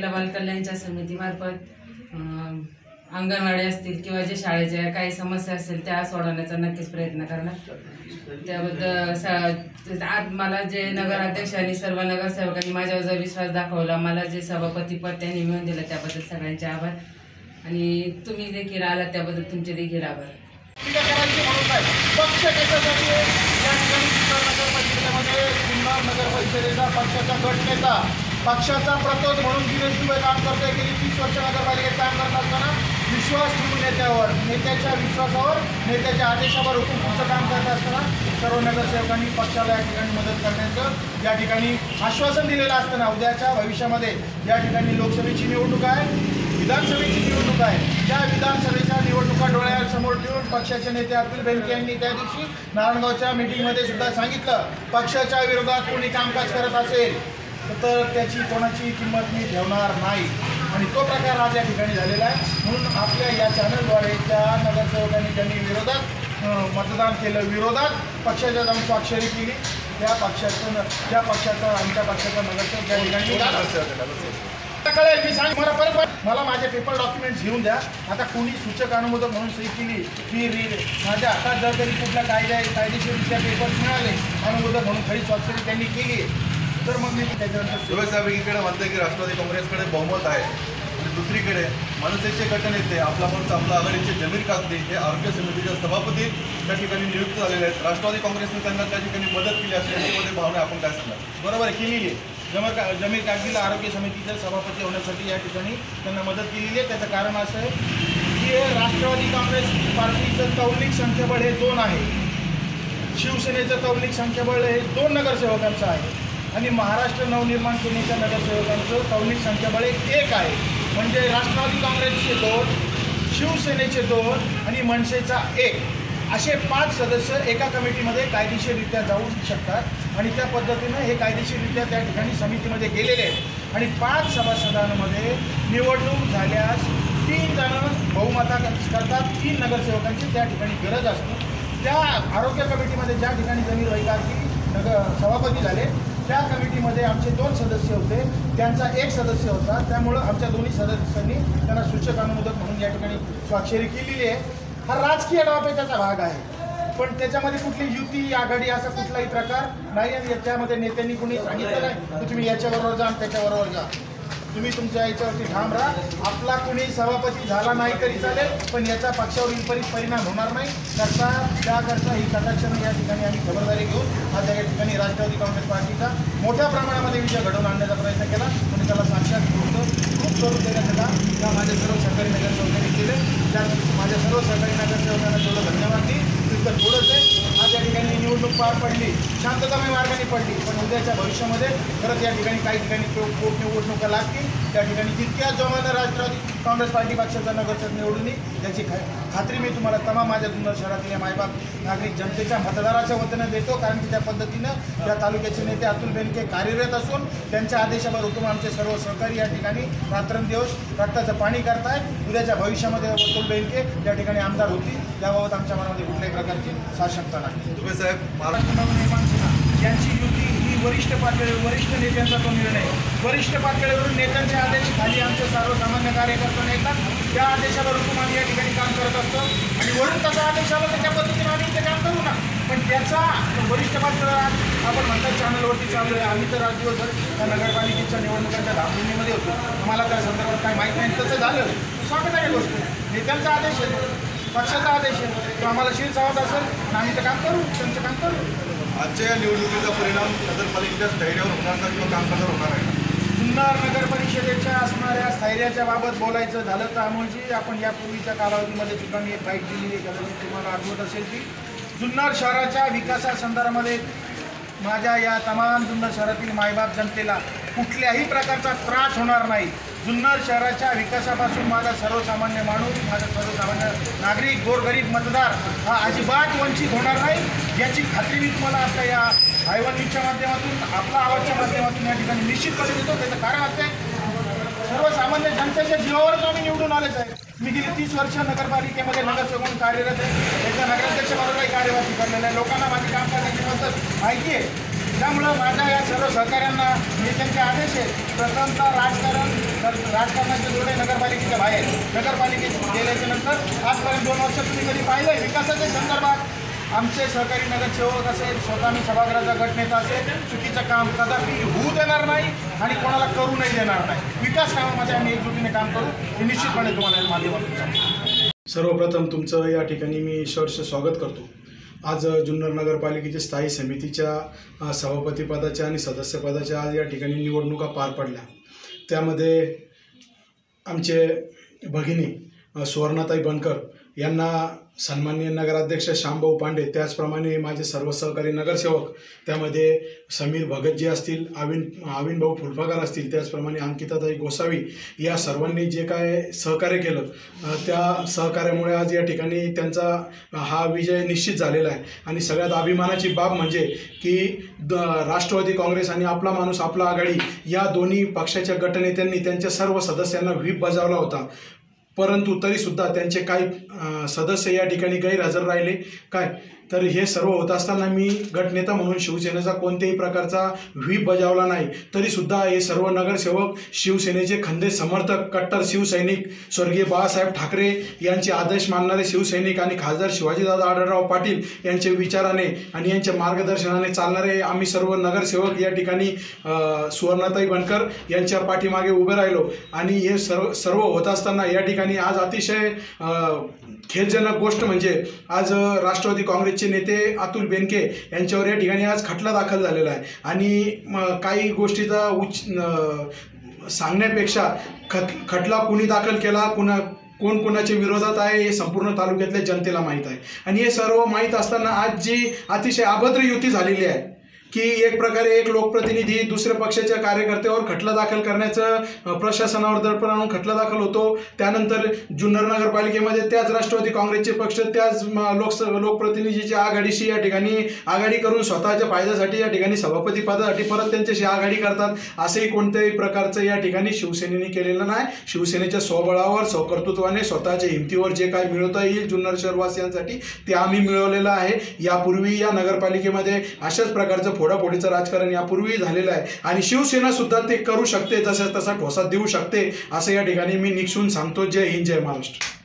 महिला बालकल्याणच्या समितीमार्फत अंगणवाडी असतील किंवा जे शाळेच्या काही समस्या असतील त्या सोडवण्याचा नक्कीच प्रयत्न करणार. त्याबद्दल स- आज मला जे नगराध्यक्ष आणि सर्व नगरसेवकांनी माझ्यावर जो विश्वास दाखवला मला जे सभापतीपद त्यांनी मिळवून दिलं त्याबद्दल सगळ्यांचे आभार. आणि तुम्ही देखील आलात त्याबद्दल तुमचे देखील आभार. टीका पक्ष कशासाठी या ठिकाणी नगर परिषदेमध्ये नगर परिषदेचा पक्षाचा गट नेता पक्षाचा प्रतोद म्हणून दिवसभर काम करतोय गेली तीस वर्ष नगरपालिकेत काम करत असताना विश्वास ठेवून नेत्यावर नेत्याच्या विश्वासावर नेत्याच्या आदेशावर हुकूमचं काम करत असताना सर्व नगरसेवकांनी पक्षाला या ठिकाणी मदत करण्याचं या ठिकाणी आश्वासन दिलेलं असताना उद्याच्या भविष्यामध्ये या ठिकाणी लोकसभेची निवडणूक आहे विधानसभेची निवडणूक आहे. त्या विधानसभेच्या निवडणुका डोळ्यासमोर ठेवून पक्षाचे नेते अब्दुल बेनके यांनी त्या दिवशी नारायणगावच्या मीटिंगमध्ये सुद्धा सांगितलं पक्षाच्या विरोधात कोणी कामकाज करत असेल तर त्याची कोणाची किंमत मी ठेवणार नाही. आणि तो प्रकार आज या ठिकाणी झालेला आहे. म्हणून आपल्या या चॅनलद्वारे त्या नगरसेवकांनी ज्यांनी विरोधात मतदान केलं. विरोधात पक्षाच्या जाऊन स्वाक्षरी केली. त्या पक्षाचं त्या पक्षाचा आमच्या पक्षाचा नगरसेवक त्या ठिकाणी मी सांग मला परत मला माझे पेपर डॉक्युमेंट्स घेऊन द्या. आता कोणी सूचक अनुमोदक म्हणून सही केली की री माझ्या हातात जर तरी कुठल्या कायद्या कायदेशीररित्या पेपर्स मिळाले अनुमोदक म्हणून खरी स्वाक्षरी त्यांनी केली. तर मग मी त्याच्यानंतर सुरेश साहेब एकीकडे म्हणते की राष्ट्रवादी काँग्रेसकडे बहुमत आहे. आणि दुसरीकडे मनसेचे गटनेते आपला पण आपला आघाडीचे जमीर कागदी हे आरोग्य समितीचे सभापती त्या ठिकाणी नियुक्त झालेले आहेत. राष्ट्रवादी काँग्रेसने त्यांना त्या ठिकाणी मदत केली असेल याच्यामध्ये भावना आपण काय सांगा बरोबर आहे केलेली आहे जमीर का जमीर कागदीला आरोग्य समितीचे सभापती होण्यासाठी या ठिकाणी त्यांना मदत केलेली आहे. त्याचं कारण असं आहे की हे राष्ट्रवादी काँग्रेस पार्टीचं तौलिक संख्याबळ हे दोन आहे. शिवसेनेचं कौलिक संख्याबळ हे दोन नगरसेवकांचं आहे. आणि महाराष्ट्र नवनिर्माण सेनेच्या नगरसेवकांचं तौनिक संख्याबळ एक आहे. म्हणजे राष्ट्रवादी काँग्रेसचे दोन शिवसेनेचे दोन आणि मनसेचा एक. असे पाच सदस्य एका कमिटीमध्ये कायदेशीररित्या जाऊ शकतात आणि त्या पद्धतीनं हे कायदेशीररित्या त्या ठिकाणी समितीमध्ये गेलेले आहेत. आणि पाच सभासदांमध्ये निवडणूक झाल्यास तीन जण बहुमता करतात तीन नगरसेवकांची त्या ठिकाणी गरज असते. त्या आरोग्य कमिटीमध्ये ज्या ठिकाणी जमीर वैगारकी नगर सभापती झाले त्या कमिटीमध्ये आमचे दोन सदस्य होते. त्यांचा एक सदस्य होता. त्यामुळं आमच्या दोन्ही सदस्यांनी त्यांना सूचक अनुमोदक म्हणून या ठिकाणी स्वाक्षरी केलेली आहे. हा राजकीय डावपेचाचा भाग आहे. पण त्याच्यामध्ये कुठली युती आघाडी असा कुठलाही प्रकार नाही आणि याच्यामध्ये नेत्यांनी कुणी सांगितलं नाही तुम्ही याच्याबरोबर जा आणि त्याच्याबरोबर जा. तुम्ही तुमच्या याच्यावरती ठाम राहा. आपला कुणी सभापती झाला नाही तरी चालेल पण याचा पक्षावर विपरीत परिणाम होणार नाही. करता त्याकरता ही कटाक्षानं या ठिकाणी आम्ही खबरदारी घेऊन आज या ठिकाणी राष्ट्रवादी काँग्रेस पार्टीचा मोठ्या प्रमाणामध्ये विजय घडवून आणण्याचा प्रयत्न केला आणि त्याला साक्षात होतं खूप स्वरूप देण्याकरता त्या माझ्या सर्व सहकारी नगरसेवकांनी केले. त्या माझ्या सर्व सहकारी नगरसेवकांना तेवढं धन्यवाद देईल तिथं थोडंच आहे ठिकाणी निवडणूक पार पडली शांततामय मार्गाने पडली. पण उद्याच्या भविष्यामध्ये परत या ठिकाणी काही ठिकाणी पोटनिवडणुका लागतील. त्या ठिकाणी जितक्या जोमानं राष्ट्रवादी काँग्रेस पार्टी पक्षाचा नगरसेवक निवडून येईल याची खा खात्री मी तुम्हाला तमाम माझ्या जुन्नर शहरातील या मायबाप नागरिक जनतेच्या मतदाराच्या वतीनं देतो. कारण की त्या पद्धतीनं या तालुक्याचे नेते अतुल बेनके कार्यरत असून त्यांच्या आदेशावर हुकूम आमचे सर्व सहकारी या ठिकाणी रात्रंदिवस रक्ताचं पाणी करतायत. उद्याच्या भविष्यामध्ये अतुल बेनके या ठिकाणी आमदार होतील. याबाबत आमच्या मनामध्ये कुठल्याही प्रकारची साशंकता नाही. सुरेश साहेब महाराष्ट्र नवनिर्माण सेना यांची युती ही वरिष्ठ पातळीवर वरिष्ठ नेत्यांचा तो निर्णय. आहे. वरिष्ठ पातळीवरून नेत्यांचे आदेश खाली आमचे सर्वसामान्य कार्यकर्ते येतात त्या आदेशावर हुकूम आम्ही या ठिकाणी काम करत असतो. आणि वरून तसा आदेश आला तर त्या पद्धतीने आम्ही ते काम करू ना. पण त्याचा वरिष्ठ पातळीवर आपण म्हणतात चॅनलवरती चालू आहे आम्ही तर आज दिवसभर त्या नगरपालिकेच्या निवडणुकांच्या धामधुमीमध्ये होतो. आम्हाला त्या संदर्भात काय माहीत नाही तसं झालं. स्वागत आहे गोष्ट नेत्यांचा आदेश आहे. पक्षाचा आदेश आहे. तो आम्हाला शिर सावध असेल आम्ही ते काम करू त्यांचं काम करू. आजच्या या निवडणुकीचा परिणाम नगरपालिकेच्या स्थैर्यावर होणार का किंवा कामकाजावर होणार आहे? जुन्नर नगर परिषदेच्या असणाऱ्या स्थैर्याच्या बाबत बोलायचं झालं तर अमोलजी आपण यापूर्वीच्या कालावधीमध्ये सुद्धा मी एक बाईट दिलेली आहे कदाचित तुम्हाला आठवत असेल की जुन्नर शहराच्या विकासासंदर्भामध्ये माझ्या या तमाम जुन्नर शहरातील मायबाप जनतेला कुठल्याही प्रकारचा त्रास होणार नाही. जुन्नर शहराच्या विकासापासून माझा सर्वसामान्य माणूस माझा सर्वसामान्य नागरिक गोरगरीब मतदार हा अजिबात वंचित होणार नाही. याची खात्री मी तुम्हाला आता या आयवन न्यूजच्या माध्यमातून आपला आवाजच्या माध्यमातून या ठिकाणी निश्चितपणे देतो. त्याचं कारण असं आहे सर्वसामान्य जनतेच्या जीवावरच आम्ही निवडून आलेच आहे. मी गेली तीस वर्ष नगरपालिकेमध्ये नगरसेवक म्हणून कार्यरत आहे. त्याच्या नगराध्यक्षपदाचाही कार्यवाही करलेला आहे. लोकांना माझी काम करण्याची पद्धत माहिती आहे. त्यामुळं माझ्या या सर्व सहकाऱ्यांना हे त्यांचे आदेश आहेत प्रथमतः राजकारण राजकारणाचे जोडे नगरपालिकेच्या बाहेर. नगरपालिकेत गेल्याच्यानंतर आजपर्यंत दोन वर्ष तुम्ही कधी पाहिलं आहे विकासाच्या संदर्भात आमचे सहकारी नगरसेवक असेल स्वतः मी सभागृहाचा गटनेता असेल चुकीचं काम कदापि होऊ देणार नाही आणि कोणाला करू नाही देणार नाही. विकास कामामध्ये आम्ही एकजुटीने काम करू हे निश्चितपणे तुम्हाला माध्यमातून सर्वप्रथम तुमचं या ठिकाणी मी शर्ष स्वागत करतो. आज जुन्नर नगरपालिकेच्या स्थायी समितीच्या सभापतीपदाच्या आणि सदस्यपदाच्या आज या ठिकाणी निवडणुका पार पडल्या. त्यामध्ये आमचे भगिनी सुवर्णाताई बनकर यांना सन्मान्य नगराध्यक्ष श्यामभाऊ पांडे त्याचप्रमाणे माझे सर्व सहकारी नगरसेवक त्यामध्ये समीर भगतजी असतील आविन आविनभाऊ फुलफाकार असतील त्याचप्रमाणे अंकिताताई गोसावी या सर्वांनी जे काय सहकार्य केलं त्या सहकार्यामुळे आज या ठिकाणी त्यांचा हा विजय निश्चित झालेला आहे. आणि सगळ्यात अभिमानाची बाब म्हणजे की द राष्ट्रवादी काँग्रेस आणि आपला माणूस आपला आघाडी या दोन्ही पक्षाच्या गटनेत्यांनी त्यांच्या सर्व सदस्यांना व्हीप बजावला होता. परंतु तरीसुद्धा त्यांचे काही सदस्य या ठिकाणी गैरहजर राहिले. काय? तर हे सर्व होत असताना मी गटनेता म्हणून शिवसेनेचा कोणत्याही प्रकारचा व्हीप बजावला नाही. तरीसुद्धा हे सर्व नगरसेवक शिवसेनेचे खंदे समर्थक कट्टर शिवसैनिक स्वर्गीय बाळासाहेब ठाकरे यांचे आदेश मानणारे शिवसैनिक आणि खासदार शिवाजीदादा आढळराव पाटील यांच्या विचाराने आणि यांच्या मार्गदर्शनाने चालणारे आम्ही सर्व नगरसेवक या ठिकाणी सुवर्णाताई बनकर यांच्या पाठीमागे उभे राहिलो. आणि हे सर्व सर्व होत असताना या ठिकाणी आज अतिशय खेदजनक गोष्ट म्हणजे आज राष्ट्रवादी काँग्रेस काँग्रेसचे नेते अतुल बेनके यांच्यावर या ठिकाणी आज खटला दाखल झालेला आहे. आणि काही गोष्टीचा उच्च सांगण्यापेक्षा खट खटला कुणी दाखल केला कुणा कोण कोणाच्या विरोधात आहे हे संपूर्ण तालुक्यातल्या जनतेला माहीत आहे. आणि हे सर्व माहीत असताना आज जी अतिशय अभद्र युती झालेली आहे की एक प्रकारे एक लोकप्रतिनिधी दुसऱ्या पक्षाच्या कार्यकर्त्यावर खटला दाखल करण्याचं प्रशासनावर दडपण आणून खटला दाखल होतो. त्यानंतर जुन्नर नगरपालिकेमध्ये त्याच राष्ट्रवादी काँग्रेसचे पक्ष त्याच लोकस लोकप्रतिनिधीच्या आघाडीशी या ठिकाणी आघाडी करून स्वतःच्या फायद्यासाठी या ठिकाणी सभापती पदासाठी परत त्यांच्याशी आघाडी करतात. असंही कोणत्याही प्रकारचं या ठिकाणी शिवसेनेने केलेलं नाही. शिवसेनेच्या स्वबळावर स्वकर्तृत्वाने स्वतःच्या हिमतीवर जे काय मिळवता येईल जुन्नर शहरवासियांसाठी ते आम्ही मिळवलेलं आहे. यापूर्वी या नगरपालिकेमध्ये अशाच प्रकारचं फोडाफोडीचं राजकारण यापूर्वी झालेलं आहे. आणि शिवसेना सुद्धा ते करू शकते जसं तसा ठोसा देऊ शकते असं या ठिकाणी मी निक्षून सांगतो. जय हिंद जय महाराष्ट्र.